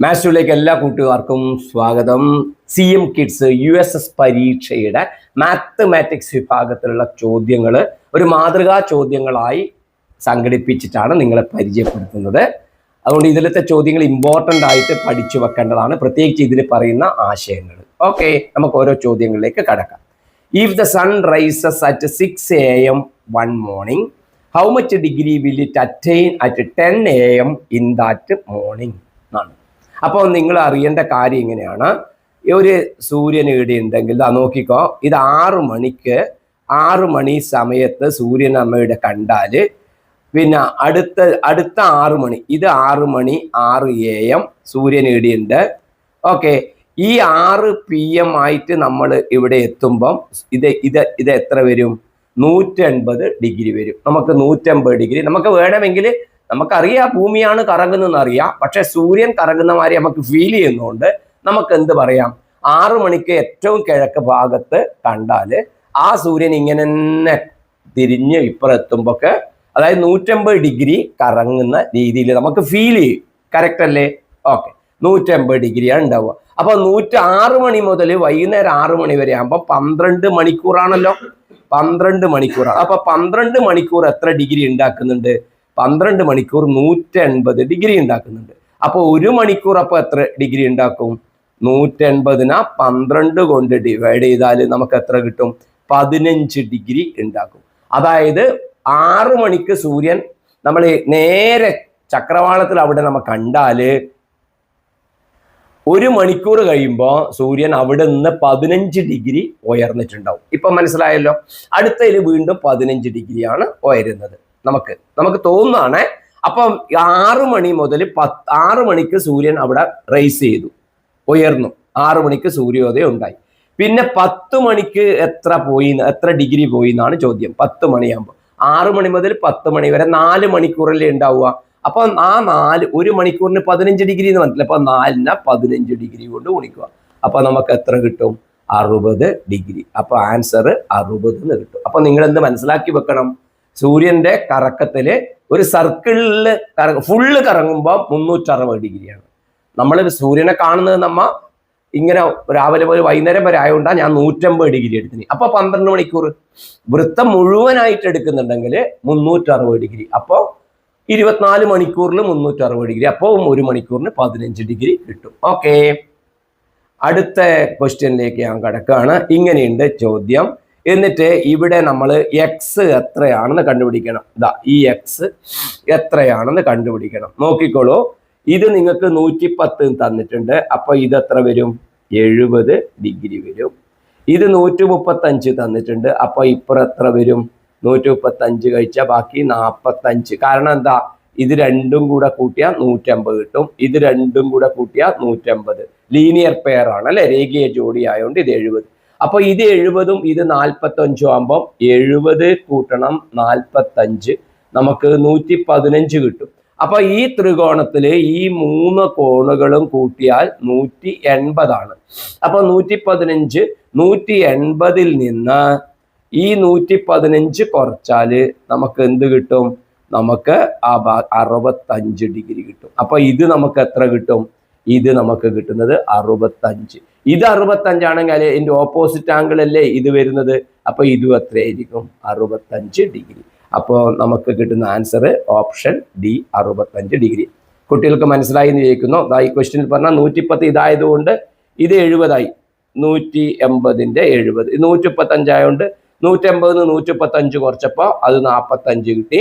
മാസ്റ്ററിലേക്ക് എല്ലാ കൂട്ടുകാർക്കും സ്വാഗതം. C M kids U S S പരീക്ഷയുടെ മാത്തമാറ്റിക്സ് വിഭാഗത്തിലുള്ള ചോദ്യങ്ങൾ ഒരു മാതൃകാ ചോദ്യങ്ങളായി സംഘടിപ്പിച്ചിട്ടാണ് നിങ്ങളെ പരിചയപ്പെടുത്തുന്നത്. അതുകൊണ്ട് ഇതിലത്തെ ചോദ്യങ്ങൾ ഇമ്പോർട്ടന്റ് ആയിട്ട് പഠിച്ചു വെക്കേണ്ടതാണ്. പ്രത്യേകിച്ച് ഇതിൽ പറയുന്ന ആശയങ്ങൾ ഓക്കെ നമുക്ക് ഓരോ ചോദ്യങ്ങളിലേക്ക് കടക്കാം. If the sun rises at six A M one morning how much degree will it attain at ten A M in that morning അപ്പോൾ നിങ്ങൾ അറിയേണ്ട കാര്യം ഇങ്ങനെയാണ്. ഒരു സൂര്യൻ ഇവിടെ ഉണ്ടെങ്കിൽ ദാ നോക്കിക്കോ ഇത് ആറു മണിക്ക് ആറ് മണി സമയത്ത് സൂര്യൻ അമ്മയുടെ കണ്ടാൽ പിന്നെ അടുത്ത അടുത്ത ആറ് മണി ഇത് ആറ് മണി ആറ് എ എം സൂര്യൻ ഇടിയുണ്ട് ഓക്കെ ഈ ആറ് പി എം ആയിട്ട് നമ്മൾ ഇവിടെ എത്തുമ്പം ഇത് ഇത് ഇത് എത്ര വരും? നൂറ്റൻപത് ഡിഗ്രി വരും. നമുക്ക് നൂറ്റമ്പത് ഡിഗ്രി നമുക്ക് വേണമെങ്കിൽ നമുക്കറിയാം ഭൂമിയാണ് കറങ്ങുന്നതെന്ന് അറിയാം പക്ഷെ സൂര്യൻ കറങ്ങുന്ന മാതിരി നമുക്ക് ഫീൽ ചെയ്യുന്നതുകൊണ്ട് നമുക്ക് എന്ത് പറയാം? ആറ് മണിക്ക് ഏറ്റവും കിഴക്ക് ഭാഗത്ത് കണ്ടാൽ ആ സൂര്യൻ ഇങ്ങനെ തന്നെ തിരിഞ്ഞ് ഇപ്പുറത്തുമ്പോഴൊക്കെ അതായത് നൂറ്റമ്പത് ഡിഗ്രി കറങ്ങുന്ന രീതിയിൽ നമുക്ക് ഫീൽ ചെയ്യും. കറക്റ്റ് അല്ലേ? ഓക്കെ നൂറ്റമ്പത് ഡിഗ്രിയാണ് ഉണ്ടാവുക. അപ്പൊ നൂറ്റി ആറ് മണി മുതൽ വൈകുന്നേരം ആറ് മണി വരെ ആകുമ്പോൾ പന്ത്രണ്ട് മണിക്കൂറാണല്ലോ. പന്ത്രണ്ട് മണിക്കൂറാണ്. അപ്പൊ പന്ത്രണ്ട് മണിക്കൂർ എത്ര ഡിഗ്രി ഉണ്ടാക്കുന്നുണ്ട്? പന്ത്രണ്ട് മണിക്കൂർ നൂറ്റി നൂറ്റൻപത് ഡിഗ്രി ഉണ്ടാക്കുന്നുണ്ട്. അപ്പോൾ ഒരു മണിക്കൂർ അപ്പോൾ എത്ര ഡിഗ്രി ഉണ്ടാക്കും? നൂറ്റൻപതിന പന്ത്രണ്ട് കൊണ്ട് ഡിവൈഡ് ചെയ്താൽ നമുക്ക് എത്ര കിട്ടും? പതിനഞ്ച് ഡിഗ്രി ഉണ്ടാക്കും. അതായത് ആറ് മണിക്ക് സൂര്യൻ നമ്മൾ നേരെ ചക്രവാളത്തിൽ അവിടെ നമ്മൾ കണ്ടാൽ ഒരു മണിക്കൂർ കഴിയുമ്പോൾ സൂര്യൻ അവിടെ നിന്ന് പതിനഞ്ച് ഡിഗ്രി ഉയർന്നിട്ടുണ്ടാവും. ഇപ്പം മനസ്സിലായല്ലോ? അടുത്തതിൽ വീണ്ടും പതിനഞ്ച് ഡിഗ്രിയാണ് ഉയരുന്നത്. നമുക്ക് നമുക്ക് തോന്നുന്നതാണ് അപ്പം ആറ് മണി മുതൽ പത്ത് ആറ് മണിക്ക് സൂര്യൻ അവിടെ റൈസ് ചെയ്തു. ഉയർന്നു. ആറു മണിക്ക് സൂര്യോദയം ഉണ്ടായി. പിന്നെ പത്ത് മണിക്ക് എത്ര പോയി എത്ര ഡിഗ്രി പോയി എന്നാണ് ചോദ്യം. പത്ത് മണിയാകുമ്പോൾ ആറു മണി മുതൽ പത്ത് മണി വരെ നാല് മണിക്കൂറല്ലേ ഉണ്ടാവുക. അപ്പൊ ആ നാല് ഒരു മണിക്കൂറിന് പതിനഞ്ച് ഡിഗ്രി എന്ന് മനസ്സിലായി അപ്പൊ നാലിന പതിനഞ്ച് ഡിഗ്രി കൊണ്ട് ഗുണിക്കുക. അപ്പൊ നമുക്ക് എത്ര കിട്ടും? അറുപത് ഡിഗ്രി അപ്പൊ ആൻസർ അറുപത് എന്ന് കിട്ടും. അപ്പൊ നിങ്ങൾ എന്ത് മനസ്സിലാക്കി വെക്കണം? സൂര്യന്റെ കറക്കത്തിൽ ഒരു സർക്കിളിൽ കറ ഫുള്ള് കറങ്ങുമ്പോൾ മുന്നൂറ്ററുപത് ഡിഗ്രിയാണ്. നമ്മൾ സൂര്യനെ കാണുന്നത് നമ്മ ഇങ്ങനെ രാവിലെ പോലെ വൈകുന്നേരം വരെ ആയതുകൊണ്ടാണ് ഞാൻ നൂറ്റമ്പത് ഡിഗ്രി എടുത്തിന്. അപ്പൊ പന്ത്രണ്ട് മണിക്കൂർ. വൃത്തം മുഴുവനായിട്ട് എടുക്കുന്നുണ്ടെങ്കിൽ മുന്നൂറ്ററുപത് ഡിഗ്രി. അപ്പോൾ ഇരുപത്തിനാല് മണിക്കൂറിൽ മുന്നൂറ്ററുപത് ഡിഗ്രി. അപ്പോൾ ഒരു മണിക്കൂറിന് പതിനഞ്ച് ഡിഗ്രി കിട്ടും. ഓക്കെ. അടുത്ത ക്വസ്റ്റ്യനിലേക്ക് ഞാൻ കിടക്കുകയാണ് ഇങ്ങനെയുണ്ട് ചോദ്യം. എന്നിട്ട് ഇവിടെ നമ്മൾ എക്സ് എത്രയാണെന്ന് കണ്ടുപിടിക്കണം. ഇതാ ഈ എക്സ് എത്രയാണെന്ന് കണ്ടുപിടിക്കണം. നോക്കിക്കോളൂ. ഇത് നിങ്ങൾക്ക് നൂറ്റി പത്ത് തന്നിട്ടുണ്ട്. അപ്പൊ ഇത് എത്ര വരും? എഴുപത് ഡിഗ്രി വരും. ഇത് നൂറ്റി മുപ്പത്തഞ്ച് തന്നിട്ടുണ്ട്. അപ്പൊ ഇപ്പുറം എത്ര വരും? നൂറ്റി മുപ്പത്തഞ്ച് കഴിച്ചാൽ ബാക്കി നാൽപ്പത്തഞ്ച് കാരണം എന്താ? ഇത് രണ്ടും കൂടെ കൂട്ടിയാൽ നൂറ്റമ്പത് കിട്ടും. ഇത് രണ്ടും കൂടെ കൂട്ടിയാൽ നൂറ്റമ്പത്. ലീനിയർ പെയർ ആണ് അല്ലെ? രേഖീയ ജോഡി ആയതുകൊണ്ട് ഇത് എഴുപത്. അപ്പൊ ഇത് എഴുപതും ഇത് നാൽപ്പത്തഞ്ചും ആകുമ്പം എഴുപത് കൂട്ടണം നാൽപ്പത്തഞ്ച് നമുക്ക് നൂറ്റി പതിനഞ്ച് കിട്ടും. അപ്പൊ ഈ ത്രികോണത്തിൽ ഈ മൂന്ന് കോണുകളും കൂട്ടിയാൽ നൂറ്റി എൺപതാണ് അപ്പൊ നൂറ്റി പതിനഞ്ച് നൂറ്റി എൺപതിൽ നിന്ന് ഈ നൂറ്റി പതിനഞ്ച് കുറച്ചാൽ നമുക്ക് എന്ത് കിട്ടും? നമുക്ക് ആ അറുപത്തഞ്ച് ഡിഗ്രി കിട്ടും. അപ്പൊ ഇത് നമുക്ക് എത്ര കിട്ടും? ഇത് നമുക്ക് കിട്ടുന്നത് അറുപത്തഞ്ച്. ഇത് അറുപത്തഞ്ചാണെങ്കിൽ ഇതിന്റെ ഓപ്പോസിറ്റ് ആംഗിൾ അല്ലേ ഇത് വരുന്നത്? അപ്പോൾ ഇതും എത്രയായിരിക്കും അറുപത്തഞ്ച് ഡിഗ്രി. അപ്പോൾ നമുക്ക് കിട്ടുന്ന ആൻസർ ഓപ്ഷൻ ഡി അറുപത്തഞ്ച് ഡിഗ്രി. കുട്ടികൾക്ക് മനസ്സിലായി എന്ന് ചോദിക്കുന്നു. ഈ ക്വസ്റ്റ്യനിൽ പറഞ്ഞാൽ നൂറ്റിപ്പത്ത് ഇതായതുകൊണ്ട് ഇത് എഴുപതായി. നൂറ്റി എൺപതിന്റെ എഴുപത്. നൂറ്റി മുപ്പത്തഞ്ചായതുകൊണ്ട് നൂറ്റമ്പതിന് നൂറ്റി മുപ്പത്തഞ്ച് കുറച്ചപ്പോൾ അത് നാൽപ്പത്തഞ്ച് കിട്ടി.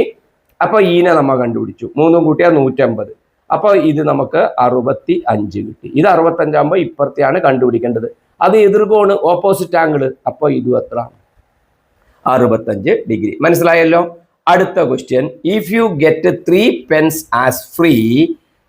അപ്പോൾ ഈനെ നമ്മൾ കണ്ടുപിടിച്ചു. മൂന്നും കൂട്ടിയാൽ നൂറ്റമ്പത് അപ്പോൾ ഇത് നമുക്ക് അറുപത്തി അഞ്ച് കിട്ടി. ഇത് അറുപത്തഞ്ചാകുമ്പോൾ ഇപ്പുറത്തെയാണ് കണ്ടുപിടിക്കേണ്ടത്. അത് എതിർകോണ് ഓപ്പോസിറ്റ് ആംഗിൾ അപ്പോൾ ഇതും എത്ര അറുപത്തഞ്ച് ഡിഗ്രി. മനസ്സിലായല്ലോ? അടുത്ത question if you get three pens as free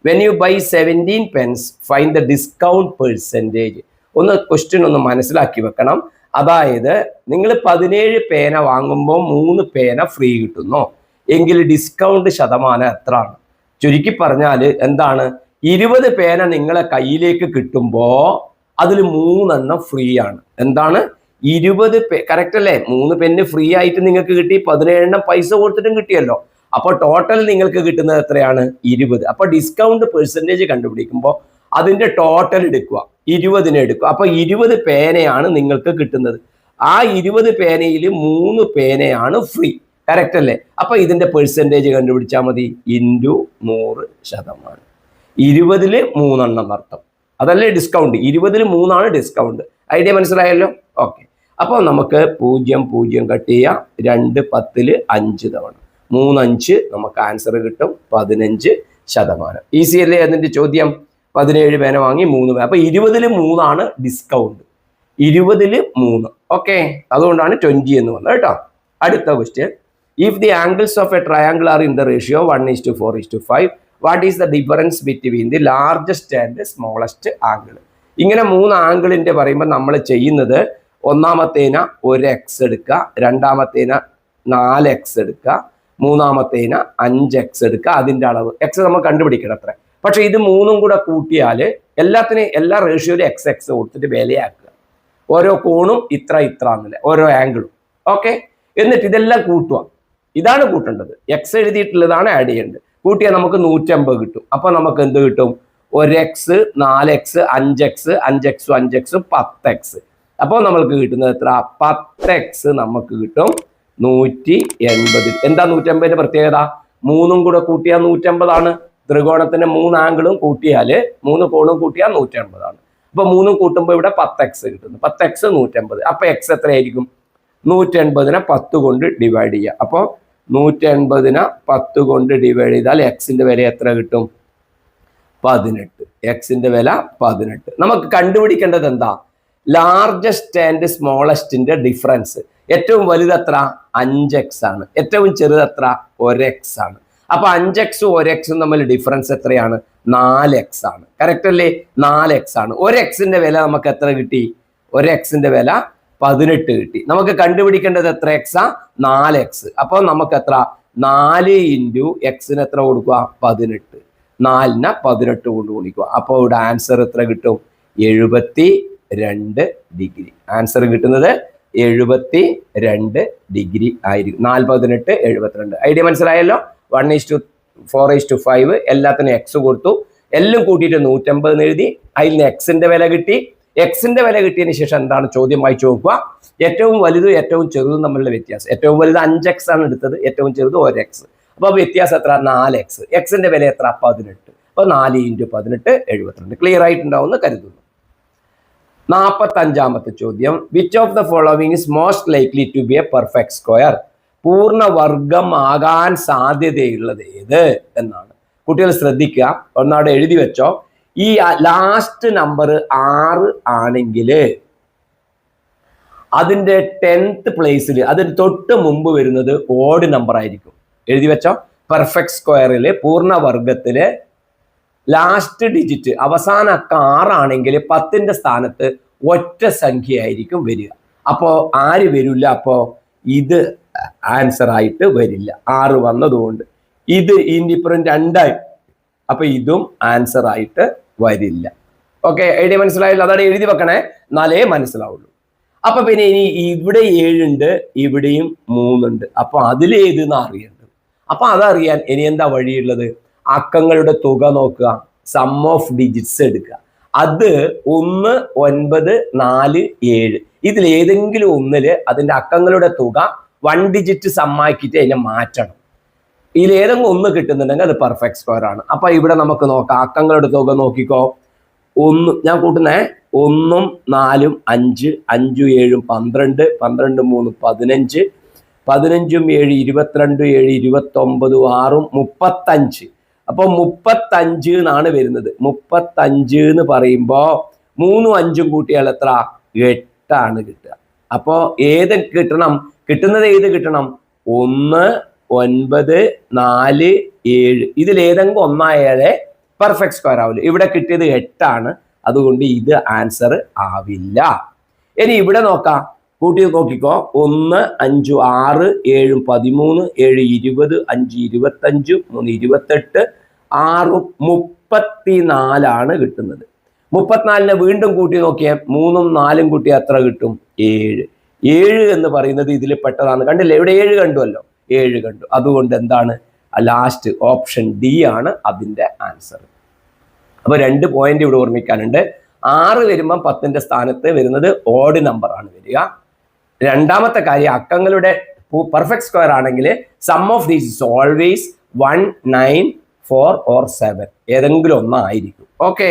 when you buy seventeen pens fine the discount percentage ഒന്ന് ക്വസ്റ്റ്യൻ ഒന്ന് മനസ്സിലാക്കി വെക്കണം. അതായത് നിങ്ങൾ പതിനേഴ് പേന വാങ്ങുമ്പോൾ മൂന്ന് പേന ഫ്രീ കിട്ടുന്നു. എങ്കിൽ ഡിസ്കൗണ്ട് ശതമാനം എത്രയാണ് ചുരുക്കി പറഞ്ഞാൽ എന്താണ്? ഇരുപത് പേന നിങ്ങളെ കയ്യിലേക്ക് കിട്ടുമ്പോൾ അതിൽ മൂന്നെണ്ണം ഫ്രീ ആണ്. എന്താണ്? ഇരുപത് പേ കറക്റ്റ് അല്ലേ? മൂന്ന് പെന്ന് ഫ്രീ ആയിട്ട് നിങ്ങൾക്ക് കിട്ടി പതിനേഴെണ്ണം പൈസ കൊടുത്തിട്ടും കിട്ടിയല്ലോ. അപ്പോൾ ടോട്ടൽ നിങ്ങൾക്ക് കിട്ടുന്നത് എത്രയാണ്? ഇരുപത്. അപ്പോൾ ഡിസ്കൗണ്ട് പെർസെന്റേജ് കണ്ടുപിടിക്കുമ്പോൾ അതിന്റെ ടോട്ടൽ എടുക്കുക. ഇരുപതിനെ എടുക്കുക. അപ്പൊ ഇരുപത് പേനയാണ് നിങ്ങൾക്ക് കിട്ടുന്നത്. ആ ഇരുപത് പേനയിൽ മൂന്ന് പേനയാണ് ഫ്രീ കറക്റ്റ് അല്ലേ? അപ്പൊ ഇതിന്റെ പെർസെന്റേജ് കണ്ടുപിടിച്ചാൽ മതി. ഇന്റു നൂറ് ശതമാനം. ഇരുപതിൽ മൂന്നെണ്ണം അർത്ഥം. അതല്ലേ ഡിസ്കൗണ്ട് ഇരുപതിൽ മൂന്നാണ് ഡിസ്കൗണ്ട് ഐഡിയ മനസ്സിലായല്ലോ? ഓക്കെ അപ്പോൾ നമുക്ക് പൂജ്യം പൂജ്യം കട്ട് ചെയ്യാം. രണ്ട് പത്തിൽ അഞ്ച് തവണ. മൂന്നഞ്ച് നമുക്ക് ആൻസർ കിട്ടും. പതിനഞ്ച് ശതമാനം. ഈസി അല്ലേ അതിന്റെ ചോദ്യം? പതിനേഴ് പേന വാങ്ങി മൂന്ന് പേന. അപ്പൊ ഇരുപതിൽ മൂന്നാണ് ഡിസ്കൗണ്ട് ഇരുപതിൽ മൂന്ന്. ഓക്കെ അതുകൊണ്ടാണ് ട്വന്റി എന്ന് പറഞ്ഞത് കേട്ടോ. അടുത്ത question if the angles of a triangle are in the ratio one is to four is to five what is the difference between the largest and smallest angle ഇങ്ങനെ മൂന്ന് ആംഗിളിന്റെ പറയുമ്പോൾ നമ്മൾ ചെയ്യുന്നത് ഒന്നാമത്തേന ഒരു എക്സ് എടുക്കുക രണ്ടാമത്തേന നാല് എക്സ് എടുക്കുക മൂന്നാമത്തേന അഞ്ച് എക്സ് എടുക്കുക അതിന്റെ അളവ്. എക്സ് നമ്മൾ കണ്ടുപിടിക്കണം അത്ര. പക്ഷെ ഇത് മൂന്നും കൂടെ കൂട്ടിയാൽ എല്ലാത്തിനും എല്ലാ റേഷ്യോയിലും എക്സ് എക്സ് കൊടുത്തിട്ട് വിലയാക്കുക. ഓരോ കോണും ഇത്ര ഇത്ര എന്നില്ല. ഓരോ ആംഗിളും ഓക്കെ എന്നിട്ട് ഇതെല്ലാം കൂട്ടുക. ഇതാണ് കൂട്ടേണ്ടത്. എക്സ് എഴുതിയിട്ടുള്ളതാണ് ആഡ് ചെയ്യേണ്ടത്. കൂട്ടിയാൽ നമുക്ക് നൂറ്റമ്പത് കിട്ടും. അപ്പൊ നമുക്ക് എന്ത് കിട്ടും? ഒരു എക്സ് നാല് എക്സ് അഞ്ച് എക്സ് അഞ്ച് എക്സും അഞ്ച് എക്സും പത്ത് എക്സ് അപ്പോൾ നമ്മൾക്ക് കിട്ടുന്നത് എത്ര? പത്ത് എക്സ് നമുക്ക് കിട്ടും നൂറ്റി എൺപത് എന്താ നൂറ്റമ്പതിന്റെ പ്രത്യേകത? മൂന്നും കൂടെ കൂട്ടിയാൽ നൂറ്റമ്പതാണ്. ത്രികോണത്തിന്റെ മൂന്ന് ആംഗിളും കൂട്ടിയാൽ മൂന്ന് കോണും കൂട്ടിയാൽ നൂറ്റമ്പതാണ്. അപ്പൊ മൂന്നും കൂട്ടുമ്പോൾ ഇവിടെ പത്ത് എക്സ് കിട്ടുന്നു. പത്ത് എക്സ് നൂറ്റമ്പത്. അപ്പൊ എക്സ് എത്രയായിരിക്കും? നൂറ്റൻപതിനെ പത്ത് കൊണ്ട് ഡിവൈഡ് ചെയ്യുക അപ്പോൾ നൂറ്റൻപതിനെ പത്ത് കൊണ്ട് ഡിവൈഡ് ചെയ്താൽ എക്സിന്റെ വില എത്ര കിട്ടും? പതിനെട്ട്. എക്സിന്റെ വില പതിനെട്ട്. നമുക്ക് കണ്ടുപിടിക്കേണ്ടത് എന്താ? ലാർജസ്റ്റ് ആൻഡ് സ്മോളസ്റ്റിന്റെ ഡിഫറൻസ് ഏറ്റവും വലുത് എത്ര? അഞ്ച് എക്സ് ആണ്. ഏറ്റവും ചെറുത് എത്ര? ഒരു ആണ്. അപ്പൊ അഞ്ച് എക്സും ഒരു എക്സും തമ്മിൽ ഡിഫറൻസ് എത്രയാണ്? നാല് എക്സ് ആണ്. കറക്റ്റ് അല്ലേ? നാല് എക്സ് ആണ്. ഒരു വില നമുക്ക് എത്ര കിട്ടി? ഒരു വില പതിനെട്ട് കിട്ടി. നമുക്ക് കണ്ടുപിടിക്കേണ്ടത് എത്ര എക്സാ നാല് എക്സ് അപ്പോൾ നമുക്ക് എത്ര? നാല് ഇന്റു എക്സിന് എത്ര കൊടുക്കുക? പതിനെട്ട്. നാലിന് പതിനെട്ട് കൊണ്ട് ഗുണിക്കുക. അപ്പോൾ ഇവിടെ ആൻസർ എത്ര കിട്ടും? എഴുപത്തി രണ്ട് ഡിഗ്രി. ആൻസർ കിട്ടുന്നത് എഴുപത്തി രണ്ട് ഡിഗ്രി ആയിരിക്കും. നാല് പതിനെട്ട് എഴുപത്തിരണ്ട്. ഐഡിയ മനസ്സിലായല്ലോ? One is to four is to five എല്ലാത്തിനും എക്സ് കൊടുത്തു. എല്ലാം കൂട്ടിയിട്ട് നൂറ്റമ്പത് എഴുതി. അതിൽ നിന്ന് എക്സിന്റെ വില കിട്ടി. എക്സിന്റെ വില കിട്ടിയതിന് ശേഷം എന്താണ് ചോദ്യം വായിച്ചു നോക്കുക ഏറ്റവും വലുതും ഏറ്റവും ചെറുതും തമ്മിലുള്ള വ്യത്യാസം. ഏറ്റവും വലുത് അഞ്ച് എക്സ് ആണ് എടുത്തത് ഏറ്റവും ചെറുത് ഒരു എക്സ് അപ്പൊ വ്യത്യാസം എത്ര? നാല് എക്സ് എക്സിന്റെ വില എത്ര? പതിനെട്ട്. അപ്പൊ നാല് ഇന്റു പതിനെട്ട് എഴുപത്തിരണ്ട്. ക്ലിയർ ആയിട്ടുണ്ടാവും എന്ന് കരുതുന്നു. നാൽപ്പത്തി അഞ്ചാമത്തെ ചോദ്യം. Which of the following is most likely to be a perfect square പൂർണവർഗം ആകാൻ സാധ്യതയുള്ളത് ഏത്? എന്നാണ്. കുട്ടികൾ ശ്രദ്ധിക്കുക. ഒന്നാടെ എഴുതി വെച്ചോ. ഈ ലാസ്റ്റ് നമ്പർ ആറ് ആണെങ്കിൽ അതിന്റെ ടെൻത്ത് പ്ലേസിൽ അതിന് തൊട്ട് മുമ്പ് വരുന്നത് ഓഡ് നമ്പർ ആയിരിക്കും. എഴുതി വെച്ചോ? പെർഫെക്റ്റ് സ്ക്വയറിൽ പൂർണവർഗത്തിൽ ലാസ്റ്റ് ഡിജിറ്റ് അവസാന ആറാണെങ്കിൽ പത്തിന്റെ സ്ഥാനത്ത് ഒറ്റ സംഖ്യ ആയിരിക്കും വരിക. അപ്പോൾ ആര് വരില്ല? അപ്പോൾ ഇത് ആൻസർ ആയിട്ട് വരില്ല. ആറ് വന്നതുകൊണ്ട് ഇത് ഇനിയിപ്പുറം രണ്ടായി. അപ്പൊ ഇതും ആൻസർ ആയിട്ട് വരില്ല. ഓക്കെ ഐഡിയ മനസ്സിലായില്ല. അതാണ് എഴുതി വെക്കണേ. നാലേ മനസ്സിലാവുള്ളൂ. അപ്പൊ പിന്നെ ഇനി ഇവിടെ ഏഴുണ്ട് ഇവിടെയും മൂന്നുണ്ട്. അപ്പൊ അതിലേതെന്ന് അറിയേണ്ടത് അപ്പൊ അതറിയാൻ ഇനി എന്താ വഴിയുള്ളത്? അക്കങ്ങളുടെ തുക നോക്കുക. സം ഓഫ് ഡിജിറ്റ്സ് എടുക്കുക. അത് ഒന്ന് ഒൻപത് നാല് ഏഴ്. ഇതിൽ ഏതെങ്കിലും ഒന്നിൽ അതിന്റെ അക്കങ്ങളുടെ തുക വൺ ഡിജിറ്റ് സമ്മാക്കിയിട്ട് അതിനെ മാറ്റണം. ഇതിൽ ഏതെങ്കിലും ഒന്ന് കിട്ടുന്നുണ്ടെങ്കിൽ അത് പെർഫെക്റ്റ് സ്ക്വയർ ആണ്. അപ്പൊ ഇവിടെ നമുക്ക് നോക്കാം. അക്കങ്ങളുടെ തുക നോക്കിക്കോ. ഒന്ന് ഞാൻ കൂട്ടുന്നേ. ഒന്നും നാലും അഞ്ച് അഞ്ചും ഏഴും പന്ത്രണ്ട് പന്ത്രണ്ട് മൂന്ന് പതിനഞ്ച് പതിനഞ്ചും ഏഴ് ഇരുപത്തിരണ്ട് ഏഴ് ഇരുപത്തൊമ്പതും ആറും മുപ്പത്തഞ്ച്. അപ്പൊ മുപ്പത്തഞ്ച് എന്നാണ് വരുന്നത്. മുപ്പത്തഞ്ച് എന്ന് പറയുമ്പോ മൂന്നും അഞ്ചും കൂട്ടിയാൽ എത്ര? എട്ടാണ് കിട്ടുക. അപ്പോ ഏത് കിട്ടണം? കിട്ടുന്നത് ഏത് കിട്ടണം? ഒന്ന് ഒൻപത് നാല് ഏഴ്. ഇതിൽ ഏതെങ്കിലും ഒന്നായാലേ പെർഫെക്റ്റ് സ്ക്വയർ ആവില്ല ഇവിടെ കിട്ടിയത് എട്ടാണ്. അതുകൊണ്ട് ഇത് ആൻസർ ആവില്ല. ഇനി ഇവിടെ നോക്കാം. കൂട്ടി നോക്കിക്കോ. ഒന്ന് അഞ്ചു ആറ് ഏഴും പതിമൂന്ന് ഏഴ് ഇരുപത് അഞ്ച് ഇരുപത്തഞ്ച് മൂന്ന് ഇരുപത്തെട്ട് ആറും മുപ്പത്തിനാലാണ് കിട്ടുന്നത്. മുപ്പത്തിനാലിനെ വീണ്ടും കൂട്ടി നോക്കിയാൽ മൂന്നും നാലും കൂട്ടി എത്ര കിട്ടും? ഏഴ്. ഏഴ് എന്ന് പറയുന്നത് ഇതിൽ പെട്ടതാണ്. കണ്ടില്ലേ? ഇവിടെ ഏഴ് കണ്ടുവല്ലോ. ഏഴ് കണ്ടു. അതുകൊണ്ട് എന്താണ്? ലാസ്റ്റ് ഓപ്ഷൻ ഡി ആണ് അതിന്റെ ആൻസർ അപ്പൊ രണ്ട് പോയിന്റ് ഇവിടെ ഓർമ്മിക്കാനുണ്ട്. ആറ് വരുമ്പം പത്തിന്റെ സ്ഥാനത്ത് വരുന്നത് ഓഡ് നമ്പർ ആണ് വരിക. രണ്ടാമത്തെ കാര്യം അക്കങ്ങളുടെ പെർഫെക്റ്റ് സ്ക്വയർ ആണെങ്കിൽ sum of these is always one nine four or seven ഏതെങ്കിലും ഒന്നായിരിക്കും. ഓക്കെ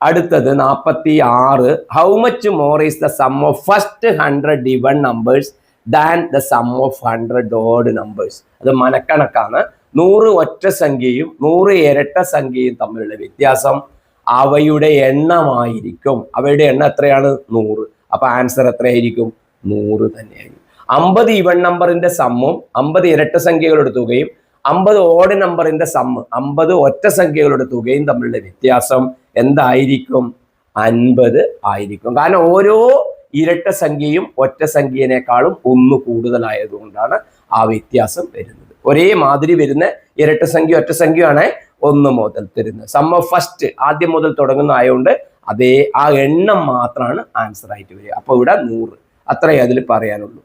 അടുത്തത് നാൽപ്പത്തി ആറ് how much more is the sum of first hundred even numbers than the sum of hundred odd numbers അത് മനക്കണക്കാണ്. നൂറ് ഒറ്റ സംഖ്യയും നൂറ് ഇരട്ട സംഖ്യയും തമ്മിലുള്ള വ്യത്യാസം അവയുടെ എണ്ണമായിരിക്കും. അവയുടെ എണ്ണം എത്രയാണ്? നൂറ്. അപ്പൊ ആൻസർ എത്രയായിരിക്കും? നൂറ് തന്നെയായിരിക്കും. അമ്പത് ഇവൺ നമ്പറിന്റെ സമ്മും അമ്പത് ഇരട്ട സംഖ്യകളുടെ തുകയും അമ്പത് ഓഡ് നമ്പറിന്റെ സമ്മ് അമ്പത് ഒറ്റ സംഖ്യകളുടെ തുകയും തമ്മിലുള്ള വ്യത്യാസം എന്തായിരിക്കും? അൻപത് ആയിരിക്കും. കാരണം ഓരോ ഇരട്ട സംഖ്യയും ഒറ്റ സംഖ്യനേക്കാളും ഒന്ന് കൂടുതലായതുകൊണ്ടാണ് ആ വ്യത്യാസം വരുന്നത്. ഒരേ മാതിരി വരുന്ന ഇരട്ട സംഖ്യ ഒറ്റ സംഖ്യയാണ് ഒന്ന് മുതൽ തരുന്നത്. സമ്മ ഫസ്റ്റ് ആദ്യം മുതൽ തുടങ്ങുന്ന ആയതുകൊണ്ട് അതേ ആ എണ്ണം മാത്രമാണ് ആൻസർ ആയിട്ട് വരിക. അപ്പൊ ഇവിടെ നൂറ്. അത്രയേ അതിൽ പറയാനുള്ളൂ.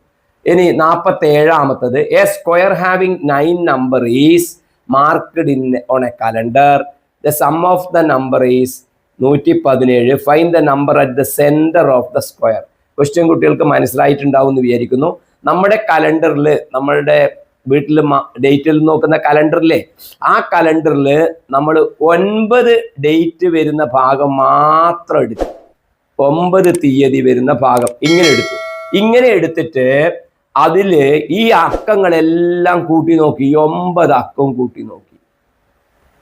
ഇനി നാൽപ്പത്തി ഏഴാമത്തത് a square having nine number is marked in on a calendar the sum of the number is നൂറ്റി പതിനേഴ് fine the number at the centre of the square question കുട്ടികൾക്ക് മനസ്സിലായിട്ടുണ്ടാവും എന്ന് വിചാരിക്കുന്നു. നമ്മുടെ കലണ്ടറിൽ നമ്മളുടെ വീട്ടിൽ ഡേറ്റിൽ നോക്കുന്ന കലണ്ടറിലെ ആ കലണ്ടറിൽ നമ്മൾ ഒൻപത് ഡേറ്റ് വരുന്ന ഭാഗം മാത്രം എടുത്തു ഒമ്പത് തീയതി വരുന്ന ഭാഗം ഇങ്ങനെ എടുത്തു. ഇങ്ങനെ എടുത്തിട്ട് അതിൽ ഈ അക്കങ്ങളെല്ലാം കൂട്ടി നോക്കി ഒമ്പത് അക്കവും കൂട്ടി നോക്കി.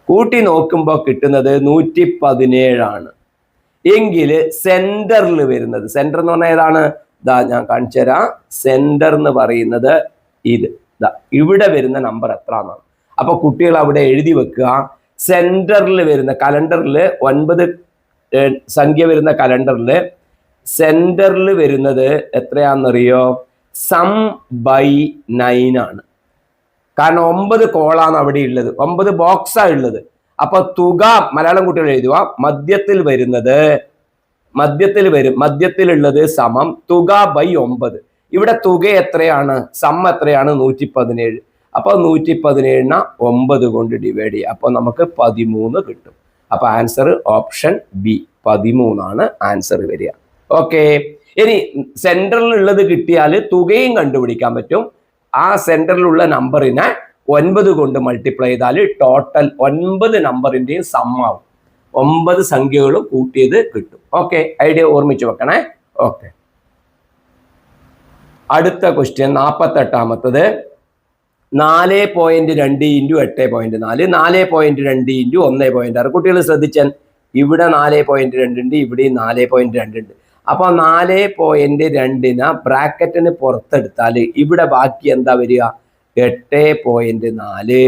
കൂട്ടി നോക്കുമ്പോൾ കിട്ടുന്നത് നൂറ്റി പതിനേഴാണ് എങ്കിൽ സെന്ററിൽ വരുന്നത്. സെന്റർ എന്ന് പറഞ്ഞാൽ ഏതാണ്? ഇതാ ഞാൻ കാണിച്ചു തരാം. സെന്റർ എന്ന് പറയുന്നത് ഇത്. ഇതാ ഇവിടെ വരുന്ന നമ്പർ എത്ര എന്നാണ് അപ്പൊ കുട്ടികൾ അവിടെ എഴുതി വെക്കുക. സെന്ററിൽ വരുന്ന കലണ്ടറിൽ ഒൻപത് സംഖ്യ വരുന്ന കലണ്ടറിൽ സെന്ററിൽ വരുന്നത് എത്രയാണെന്നറിയോ? സം ബൈ നൈൻ ആണ്. കാരണം ഒമ്പത് കോളാണ് അവിടെ ഉള്ളത്. ഒമ്പത് ബോക്സാണ് ഉള്ളത്. അപ്പൊ തുക മലയാളം കുട്ടികൾ എഴുതുക മദ്യത്തിൽ വരുന്നത് മദ്യത്തിൽ വരും മദ്യത്തിലുള്ളത് സമം തുക ബൈ ഒമ്പത്. ഇവിടെ തുക എത്രയാണ്? സം എത്രയാണ്? നൂറ്റി പതിനേഴ് അപ്പൊ നൂറ്റി പതിനേഴിന് ഒമ്പത് കൊണ്ട് ഡിവൈഡ് ചെയ്യുക. അപ്പൊ നമുക്ക് പതിമൂന്ന് കിട്ടും. അപ്പൊ ആൻസർ ഓപ്ഷൻ ബി പതിമൂന്നാണ് ആൻസർ വരിക. ഓക്കെ ഇനി ഉള്ളത് കിട്ടിയാൽ തുകയും കണ്ടുപിടിക്കാൻ പറ്റും. ആ സെന്ററിലുള്ള നമ്പറിനെ ഒൻപത് കൊണ്ട് മൾട്ടിപ്ലൈ ചെയ്താൽ ടോട്ടൽ ഒൻപത് നമ്പറിന്റെയും സമ്മാവും ഒമ്പത് സംഖ്യകളും കൂട്ടിയത് കിട്ടും. ഓക്കെ ഐഡിയ ഓർമ്മിച്ച് വെക്കണേ. ഓക്കെ അടുത്ത ക്വസ്റ്റ്യൻ നാൽപ്പത്തെട്ടാമത്തത് നാല് പോയിന്റ് രണ്ട് ഇന്റു എട്ട് പോയിന്റ് നാല് നാല് പോയിന്റ് രണ്ട് ഇന്റു ഒന്ന് പോയിന്റ് ആറ്. കുട്ടികൾ ശ്രദ്ധിച്ചാൽ ഇവിടെ നാല് പോയിന്റ് രണ്ടുണ്ട് ഇവിടെയും നാല് പോയിന്റ് രണ്ടുണ്ട് അപ്പോൾ നാല് പോയിന്റ് രണ്ടിന് ബ്രാക്കറ്റിന് പുറത്തെടുത്താൽ ഇവിടെ ബാക്കി എന്താ വരിക? എട്ട് പോയിന്റ് നാല്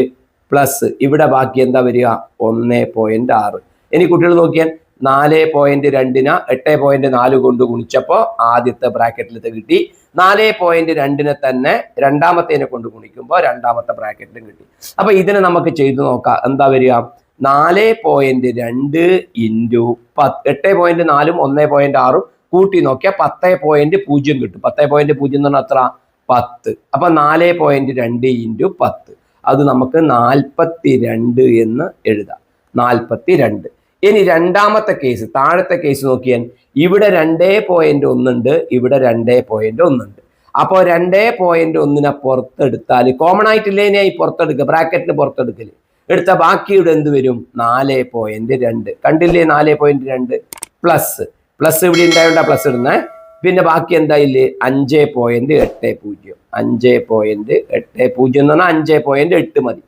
പ്ലസ് ഇവിടെ ബാക്കി എന്താ വരിക? ഒന്ന് പോയിന്റ് ആറ്. ഇനി കുട്ടികൾ നോക്കിയാൽ നാല് പോയിന്റ് രണ്ടിന് എട്ട് പോയിന്റ് നാല് കൊണ്ട് ഗുണിച്ചപ്പോൾ ആദ്യത്തെ ബ്രാക്കറ്റിലത്തെ കിട്ടി. നാല് പോയിന്റ് രണ്ടിനെ തന്നെ രണ്ടാമത്തേനെ കൊണ്ട് ഗുണിക്കുമ്പോൾ രണ്ടാമത്തെ ബ്രാക്കറ്റിലും കിട്ടി. അപ്പൊ ഇതിനെ നമുക്ക് ചെയ്തു നോക്കാം. എന്താ വരിക? നാല് പോയിന്റ് രണ്ട് ഇന്റു പത്ത്. എട്ട് പോയിന്റ് നാലും ഒന്ന് പോയിന്റ് ആറും കൂട്ടി നോക്കിയാൽ പത്ത് പോയിന്റ് പൂജ്യം കിട്ടും. പത്ത് പോയിന്റ് പൂജ്യം എന്ന് പറഞ്ഞാൽ എത്ര? പത്ത്. അപ്പൊ നാല് പോയിന്റ് രണ്ട് ഇന്റു പത്ത്. അത് നമുക്ക് നാൽപ്പത്തി രണ്ട് എന്ന് എഴുതാം. നാൽപ്പത്തി രണ്ട് ഇനി രണ്ടാമത്തെ കേസ് താഴത്തെ കേസ് നോക്കിയാൽ ഇവിടെ രണ്ടേ പോയിന്റ് ഒന്നുണ്ട് ഇവിടെ രണ്ടേ പോയിന്റ് ഒന്നുണ്ട് അപ്പോൾ രണ്ടേ പോയിന്റ് ഒന്നിനെ പുറത്തെടുത്താൽ കോമൺ ആയിട്ടില്ലേ ഈ പുറത്തെടുക്കുക? ബ്രാക്കറ്റിന് പുറത്തെടുക്കൽ. എടുത്ത ബാക്കിയുടെ എന്ത് വരും? നാല് പോയിന്റ് രണ്ട്. കണ്ടില്ലേ നാല് പോയിന്റ് രണ്ട്? പ്ലസ് പ്ലസ് ഇവിടെ ഉണ്ടായോണ്ടാ പ്ലസ് ഇടുന്നേ. പിന്നെ ബാക്കി എന്തായില്ലേ അഞ്ച് പോയിന്റ് എട്ട് പൂജ്യം. അഞ്ച് പോയിന്റ് എട്ട് പൂജ്യം എന്ന് പറഞ്ഞാൽ അഞ്ച് പോയിന്റ് എട്ട് മതി.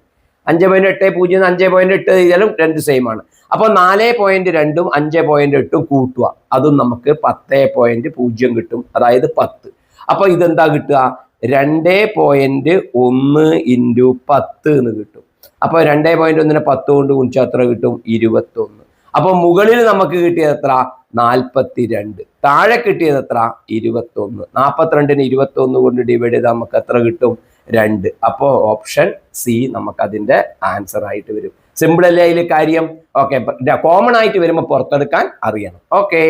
അഞ്ച് പോയിന്റ് എട്ട് പൂജ്യം അഞ്ച് പോയിന്റ് എട്ട് ചെയ്താലും രണ്ട് സെയിം ആണ്. അപ്പോൾ നാല് പോയിന്റ് രണ്ടും അഞ്ച് പോയിന്റ് എട്ടും കൂട്ടുക. അതും നമുക്ക് പത്ത് പോയിന്റ് പൂജ്യം കിട്ടും. അതായത് പത്ത്. അപ്പൊ ഇതെന്താ കിട്ടുക? രണ്ട് പോയിന്റ് ഒന്ന് ഇന്റു പത്ത് എന്ന് കിട്ടും. അപ്പൊ രണ്ടേ പോയിന്റ് ഒന്നിനെ പത്ത് കൊണ്ട് ഗുണിച്ചാൽ എത്ര കിട്ടും? ഇരുപത്തൊന്ന്. അപ്പൊ മുകളിൽ നമുക്ക് കിട്ടിയത് എത്ര? നാൽപ്പത്തി രണ്ട് താഴെ കിട്ടിയത് എത്ര? ഇരുപത്തൊന്ന്. നാൽപ്പത്തിരണ്ടിന് ഇരുപത്തൊന്ന് കൊണ്ട് ഡിവൈഡ് ചെയ്താൽ നമുക്ക് എത്ര കിട്ടും? രണ്ട്. അപ്പോ ഓപ്ഷൻ സി നമുക്ക് അതിന്റെ ആൻസർ ആയിട്ട് വരും. സിമ്പിൾ അല്ലേ അതിൽ കാര്യം? ഓക്കെ കോമൺ ആയിട്ട് വരുമ്പോൾ പുറത്തെടുക്കാൻ അറിയണം. ഓക്കെ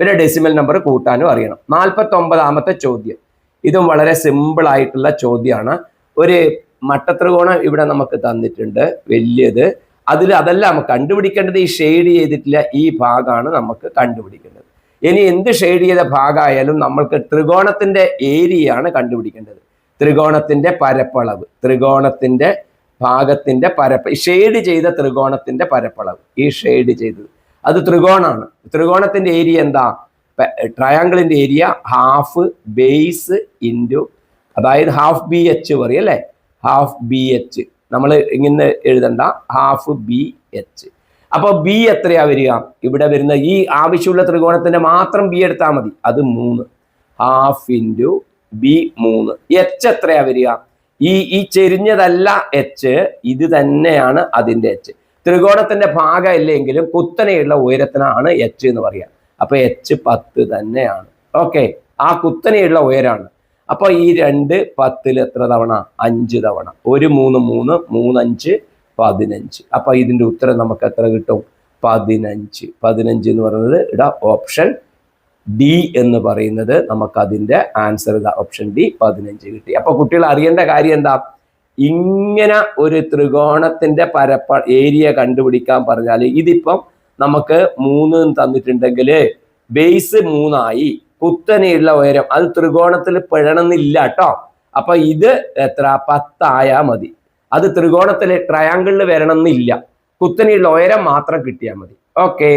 പിന്നെ ഡെസിമൽ നമ്പർ കൂട്ടാനും അറിയണം. നാൽപ്പത്തി ഒമ്പതാമത്തെ ചോദ്യം. ഇതും വളരെ സിമ്പിൾ ആയിട്ടുള്ള ചോദ്യമാണ്. ഒരു മട്ടത്രികോണം ഇവിടെ നമുക്ക് തന്നിട്ടുണ്ട്. വലിയത് അതിൽ അതല്ല നമുക്ക് കണ്ടുപിടിക്കേണ്ടത് ഈ ഷെയ്ഡ് ചെയ്തിട്ടില്ല ഈ ഭാഗമാണ് നമുക്ക് കണ്ടുപിടിക്കേണ്ടത്. ഇനി എന്ത് ഷെയ്ഡ് ചെയ്ത ഭാഗമായാലും നമ്മൾക്ക് ത്രികോണത്തിന്റെ ഏരിയയാണ് കണ്ടുപിടിക്കേണ്ടത്. ത്രികോണത്തിന്റെ പരപ്പളവ് ത്രികോണത്തിന്റെ ഭാഗത്തിന്റെ പരപ്പ് ഷെയ്ഡ് ചെയ്ത ത്രികോണത്തിന്റെ പരപ്പളവ് ഈ ഷെയ്ഡ് ചെയ്തത്. അത് ത്രികോണമാണ് ത്രികോണത്തിന്റെ ഏരിയ എന്താ? ട്രയാങ്കിളിന്റെ ഏരിയ ഹാഫ് ബേസ് ഇന്റു അതായത് ഹാഫ് ബി എച്ച് പറയും അല്ലേ? ഹാഫ് ബി എച്ച് നമ്മൾ ഇങ്ങനെ എഴുതണ്ട ഹാഫ് ബി എച്ച് അപ്പോൾ ബി എത്രയാ വരിക? ഇവിടെ വരുന്ന ഈ ആവശ്യമുള്ള ത്രികോണത്തിന്റെ മാത്രം ബി എടുത്താൽ മതി. അത് മൂന്ന്. ഹാഫ് ഇന്റു ബി മൂന്ന്. എച്ച് എത്രയാ വരിക? ഈ ഈ ചെരിഞ്ഞതല്ല എച്ച് ഇത് തന്നെയാണ് അതിന്റെ എച്ച് ത്രികോണത്തിന്റെ ഭാഗം ഇല്ലെങ്കിലും കുത്തനെയുള്ള ഉയരത്തിനാണ് എച്ച് എന്ന് പറയുക അപ്പൊ എച്ച് പത്ത് തന്നെയാണ്. ഓക്കെ ആ കുത്തനെയുള്ള ഉയരാണ്. അപ്പൊ ഈ രണ്ട് പത്തിൽ എത്ര തവണ? അഞ്ച് തവണ. ഒരു മൂന്ന് മൂന്ന് മൂന്നഞ്ച് പതിനഞ്ച്. അപ്പൊ ഇതിന്റെ ഉത്തരം നമുക്ക് എത്ര കിട്ടും? പതിനഞ്ച്. പതിനഞ്ച് എന്ന് പറയുന്നത് ഇട ഓപ്ഷൻ ഡി എന്ന് പറയുന്നത് നമുക്ക് അതിന്റെ ആൻസർ ഇതാ ഓപ്ഷൻ ഡി പതിനഞ്ച് കിട്ടി. അപ്പൊ കുട്ടികൾ അറിയേണ്ട കാര്യം എന്താ? ഇങ്ങനെ ഒരു ത്രികോണത്തിന്റെ പരപ്പ ഏരിയ കണ്ടുപിടിക്കാൻ പറഞ്ഞാൽ ഇതിപ്പം നമുക്ക് മൂന്ന് തന്നിട്ടുണ്ടെങ്കിൽ ബേസ് മൂന്നായി. കുത്തനെയുള്ള ഉയരം. അത് ത്രികോണത്തിൽ പിഴണമെന്നില്ല കേട്ടോ അപ്പൊ ഇത് എത്ര? പത്തായാ മതി. അത് ത്രികോണത്തിൽ ട്രയാങ്കിളിൽ വരണമെന്നില്ല. കുത്തനെയുള്ള ഉയരം മാത്രം കിട്ടിയാൽ മതി. ഓക്കെ.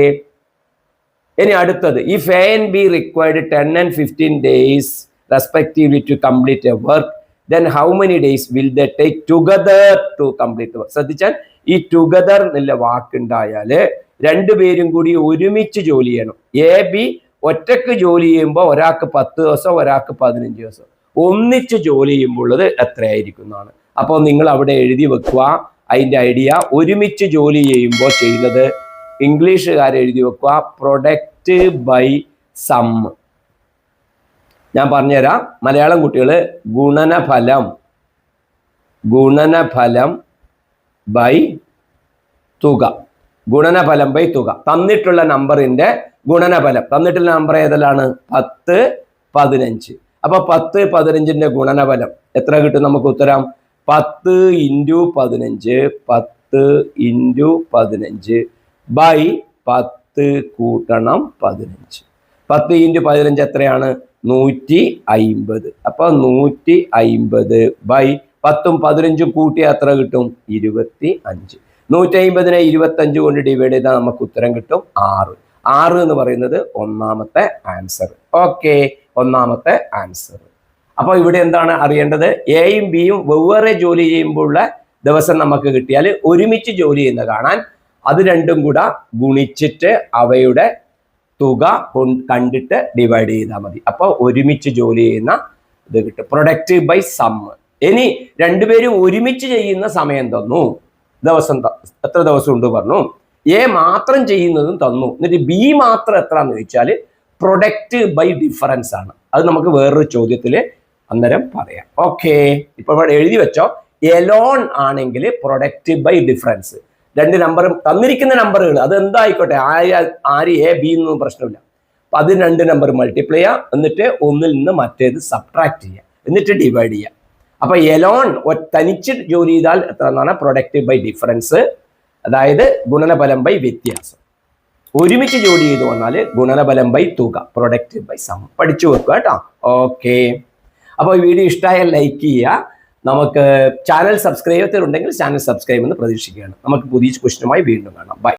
ഇനി അടുത്തത്. ഈ A and B required ten and fifteen days respectively to complete a work then how many days will the take together to complete work ശ്രദ്ധിച്ചാൽ ഈ ടുഗദർ എന്നുള്ള വാക്കുണ്ടായാൽ രണ്ടുപേരും കൂടി ഒരുമിച്ച് ജോലി ചെയ്യണം. എ ബി ഒറ്റയ്ക്ക് ജോലി ചെയ്യുമ്പോൾ ഒരാൾക്ക് പത്ത് ദിവസം ഒരാൾക്ക് പതിനഞ്ച് ദിവസം. ഒന്നിച്ച് ജോലി ചെയ്യുമ്പോൾ ഉള്ളത് എത്രയായിരിക്കും എന്നാണ് അപ്പോൾ നിങ്ങൾ അവിടെ എഴുതി വെക്കുക. അതിന്റെ ഐഡിയ ഒരുമിച്ച് ജോലി ചെയ്യുമ്പോൾ ചെയ്യുന്നത് ഇംഗ്ലീഷുകാർ എഴുതി വെക്കുക പ്രൊഡക്റ്റ് ബൈ സം. ഞാൻ പറഞ്ഞുതരാം. മലയാളം കുട്ടികൾ ഗുണനഫലം ഗുണനഫലം ബൈ തുക. ഗുണനഫലം ബൈ തുക. തന്നിട്ടുള്ള നമ്പറിന്റെ ഗുണനഫലം. തന്നിട്ടുള്ള നമ്പർ ഏതെല്ലാം പത്ത് പതിനഞ്ച്. അപ്പൊ പത്ത് പതിനഞ്ചിന്റെ ഗുണനഫലം എത്ര കിട്ടും നമുക്ക് ഉത്തരം? പത്ത് ഇന്റു പതിനഞ്ച് പത്ത് ഇന്റു പതിനഞ്ച് ബൈ പത്ത് കൂട്ടണം പതിനഞ്ച്. പത്ത് ഇന്റു പതിനഞ്ച് എത്രയാണ്? നൂറ്റി അയിമ്പത് അപ്പൊ നൂറ്റി അയിമ്പത് ബൈ പത്തും പതിനഞ്ചും കൂട്ടിയാൽ എത്ര കിട്ടും? ഇരുപത്തി അഞ്ച് നൂറ്റി അയിമ്പതിനെ ഇരുപത്തി അഞ്ച് കൊണ്ട് ഡിവൈഡ് ചെയ്താൽ നമുക്ക് ഉത്തരം കിട്ടും ആറ്. ആറ് എന്ന് പറയുന്നത് ഒന്നാമത്തെ ആൻസർ ഓക്കെ ഒന്നാമത്തെ ആൻസർ അപ്പൊ ഇവിടെ എന്താണ് അറിയേണ്ടത്? എയും ബിയും വെവ്വേറെ ജോലി ചെയ്യുമ്പോഴുള്ള ദിവസം നമുക്ക് കിട്ടിയാൽ ഒരുമിച്ച് ജോലി ചെയ്യുന്ന കാണാൻ അത് രണ്ടും കൂടെ ഗുണിച്ചിട്ട് അവയുടെ തുക കണ്ടിട്ട് ഡിവൈഡ് ചെയ്താൽ മതി. അപ്പോൾ ഒരുമിച്ച് ജോലി ചെയ്യുന്ന ഇത് കിട്ടും. പ്രൊഡക്റ്റ് ബൈ സം ഇനി രണ്ടുപേരും ഒരുമിച്ച് ചെയ്യുന്ന സമയം തന്നു ദിവസം എത്ര ദിവസം ഉണ്ട് പറഞ്ഞു. എ മാത്രം ചെയ്യുന്നതും തന്നു. എന്നിട്ട് ബി മാത്രം എത്ര എന്ന് ചോദിച്ചാൽ പ്രൊഡക്റ്റ് ബൈ ഡിഫറൻസ് ആണ്. അത് നമുക്ക് വേറൊരു ചോദ്യത്തിൽ അന്നേരം പറയാം. ഓക്കെ ഇപ്പൊ ഇവിടെ എഴുതി വെച്ചോ. എലോൺ ആണെങ്കിൽ പ്രൊഡക്റ്റ് ബൈ ഡിഫറൻസ് രണ്ട് നമ്പറും തന്നിരിക്കുന്ന നമ്പറുകൾ അത് എന്തായിക്കോട്ടെ? ആര് ആര് എ ബി എന്നൊന്നും പ്രശ്നമില്ല. അപ്പൊ അത് രണ്ട് നമ്പർ മൾട്ടിപ്ലൈ ചെയ്യുക. എന്നിട്ട് ഒന്നിൽ നിന്ന് മറ്റേത് സബ്ട്രാക്ട് ചെയ്യുക. എന്നിട്ട് ഡിവൈഡ് ചെയ്യുക. അപ്പൊ എലോൺ തനിച്ച് ജോലി ചെയ്താൽ എത്ര എന്നാണ് പ്രൊഡക്റ്റീവ് ബൈ ഡിഫറൻസ് അതായത് ഗുണനഫലം ബൈ വ്യത്യാസം. ഒരുമിച്ച് ജോലി ചെയ്തു വന്നാൽ ഗുണനഫലം ബൈ തുക പ്രൊഡക്റ്റീവ് ബൈ സം പഠിച്ചു വെക്കുക കേട്ടോ. ഓക്കെ അപ്പോൾ വീഡിയോ ഇഷ്ടമായാൽ ലൈക്ക് ചെയ്യുക. നമുക്ക് ചാനൽ സബ്സ്ക്രൈബ് ചെയ്തിട്ടുണ്ടെങ്കിൽ ചാനൽ സബ്സ്ക്രൈബ് എന്ന് പ്രതീക്ഷിക്കുകയാണ്. നമുക്ക് പുതിയ ക്വസ്റ്റനുമായി വീണ്ടും കാണാം. ബൈ